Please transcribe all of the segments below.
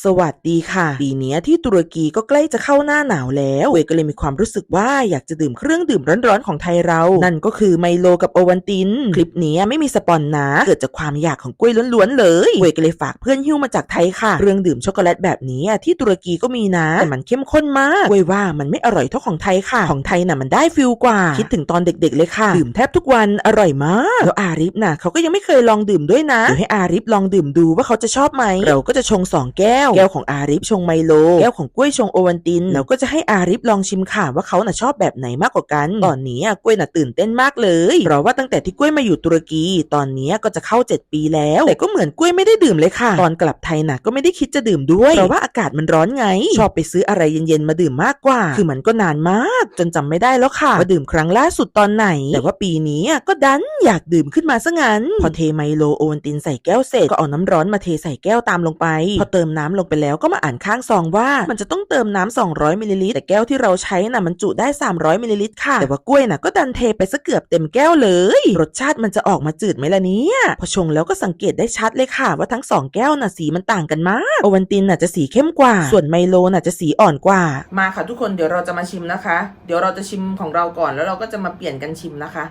สวัสดีค่ะ ปีนี้ที่ตุรกีก็ใกล้จะเข้าหน้าหนาวแล้วเวยก็เลยมีความรู้สึกว่าอยากจะดื่มเครื่องดื่มร้อนๆของไทยเรา นั่นก็คือไมโลกับโอวันติน คลิปนี้ไม่มีสปอนนะเกิดจากความอยากของกล้วยล้วนๆเลยเวยก็เลยฝากเพื่อนหิ้วมาจากไทยค่ะ เครื่องดื่มช็อกโกแลตแบบนี้ที่ตุรกีก็มีนะแต่มันเข้มข้นมากเวยว่ามันไม่อร่อยเท่าของไทยค่ะ ของไทยน่ะมันได้ฟิลกว่า คิดถึงตอนเด็กๆเลยค่ะ ดื่มแทบทุกวันอร่อยมากแล้วอาริฟน่ะเขาก็ยังไม่เคยลองดื่มด้วยนะเดี๋ยวให้อาริฟลองดื่มดูว่าเขาจะชอบไหมเราก็จะชงสองแก้วแก้วของอาริฟชงไมโล แก้วของกล้วยชงโอวันติน แล้วก็จะให้อาริฟลองชิมค่ะว่าเขาน่ะชอบแบบไหนมากกว่ากัน ตอนนี้อะกล้วยน่ะตื่นเต้นมากเลย เพราะว่าตั้งแต่ที่กล้วยมาอยู่ตุรกี ตอนนี้ก็จะเข้า 7 ปีแล้ว แต่ก็เหมือนกล้วยไม่ได้ดื่มเลยค่ะ ตอนกลับไทยน่ะก็ไม่ได้คิดจะดื่มด้วย เพราะว่าอากาศมันร้อนไง ชอบไปซื้ออะไรเย็นๆมาดื่มมากกว่า คือมันก็นานมาก จนจำไม่ได้แล้วค่ะว่าดื่มครั้งล่าสุดตอนไหน แต่ว่าปีนี้อะก็ดันอยากดื่มขึ้นมาซะงั้น พอเทไมโลโอวัลตินใส่แก้วเสร็จก็เอาน้ำร้อนมาเทใส่แก้วตามลงไป พอเติมน้ำลงไปแล้วก็มาอ่านข้างซองว่ามันจะต้องเติมน้ำ200มิลลิลิตรแต่แก้วที่เราใช้น่ะมันจุได้ 300มิลลิลิตรค่ะ แต่ว่ากล้วยน่ะก็ดันเทไปซะเกือบเต็มแก้วเลย รสชาติมันจะออกมาจืดไหมล่ะเนี่ยพอชงแล้วก็สังเกตได้ชัดเลยค่ะ ว่าทั้งสองแก้วน่ะสีมันต่างกันมากโอวัลตินน่ะจะสีเข้มกว่า ส่วนไมโลน่ะจะสีอ่อนกว่า มาค่ะทุกคนเดี๋ยวเราจะมาชิมนะคะ เดี๋ยวเราจะชิมของเราก่อนแล้วเราก็จะมาเปลี่ยนกันชิมนะคะ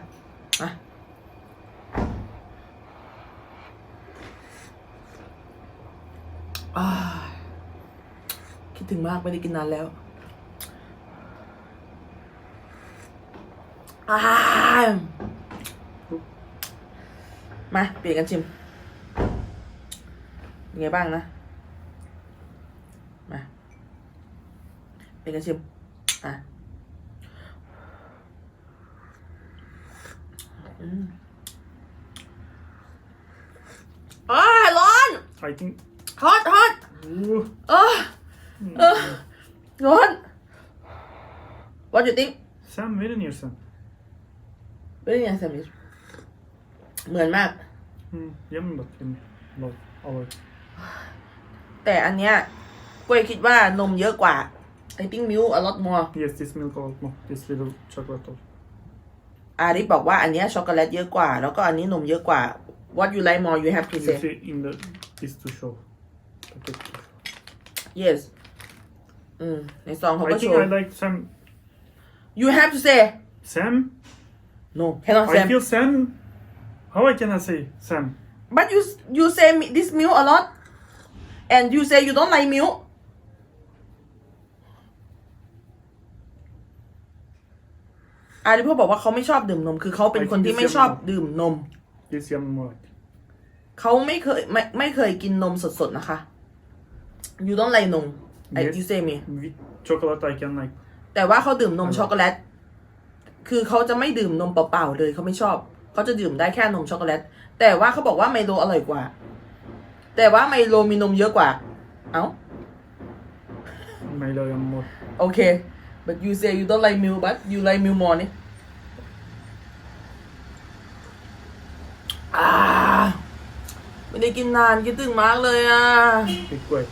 มาอ่า คิดถึงมากไม่ได้กินนานแล้วมาเปลี่ยนกันชิมเป็นไงบ้างนะ มาเป็นกันชิม อะอืมอ้าร้อน I think. ฮอตฮอต Ooh. เออเออร้อน What do you think Sen veriniyorsun. เป็นยังไงสามิเหมือนมาก Hmm. Yemin bakayım. Bak. Alay. แต่อันเนี้ยกล้วยคิดว่านมเยอะกว่า I think milk a lot more Yes, this milk a lot more. This little chocolate also. อาริฟบอกว่าอันเนี้ยช็อกโกแลตเยอะกว่า แล้วก็อันนี้นมเยอะกว่า What you like more you have to You say see in the this to show. Okay. yes อืมในซองเขา I ก็โช think ว์ I like Sam. you have to say Sam? no cannot say I feel Sam. How I can I say Sam? but you you say mi- this milk a lot and you say you don't like milk อาริพบอกว่าเขาไม่ชอบดื่มนม คือเขาเป็นคนที่ไม่ชอบดื่มนม This yummy more like. เขาไม่เคยไม่ไม่เคยกินนมสดๆนะคะ you don't like นม I Yes. you say me With chocolate I can like. แต่ว่าเขาดื่มนมช็อกโกแลต คือเขาจะไม่ดื่มนมเปล่าๆเลยเขาไม่ชอบ เขาจะดื่มได้แค่นมช็อกโกแลต แต่ว่าเขาบอกว่าไมโลอร่อยกว่า แต่ว่าไมโลมีนมเยอะกว่า เอ้า Milo yummy more. โอเค but you say you don't like milk but you like milk more นี่อ่าไม่ได้กินนานคิดถึงมากเลยอะ Big way.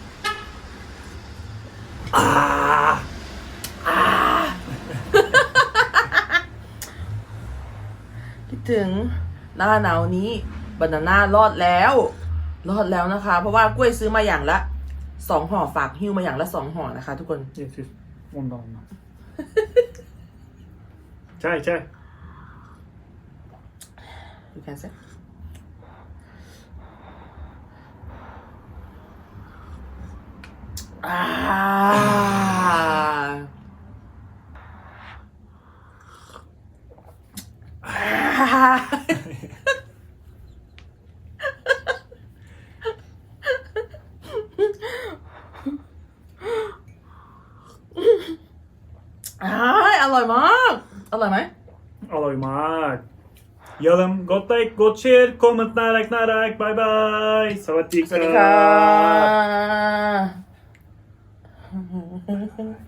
คิดถึงหน้าหนาวนี้บานาน่ารอดแล้ว รอดแล้วนะคะ เพราะว่ากล้วยซื้อมาอย่างละสองห่อฝากหิ้วมาอย่างละสองห่อนะคะ ทุกคน Yes, yes. Ondan ondan. çay çay. you can say อ่า อ่าอ่าอร่อยมาก อร่อยไหม Aloy mak. Yalım, gott like, gott share, comment, narak, narak, bye bye. สวัสดีสวัสดีค่ะ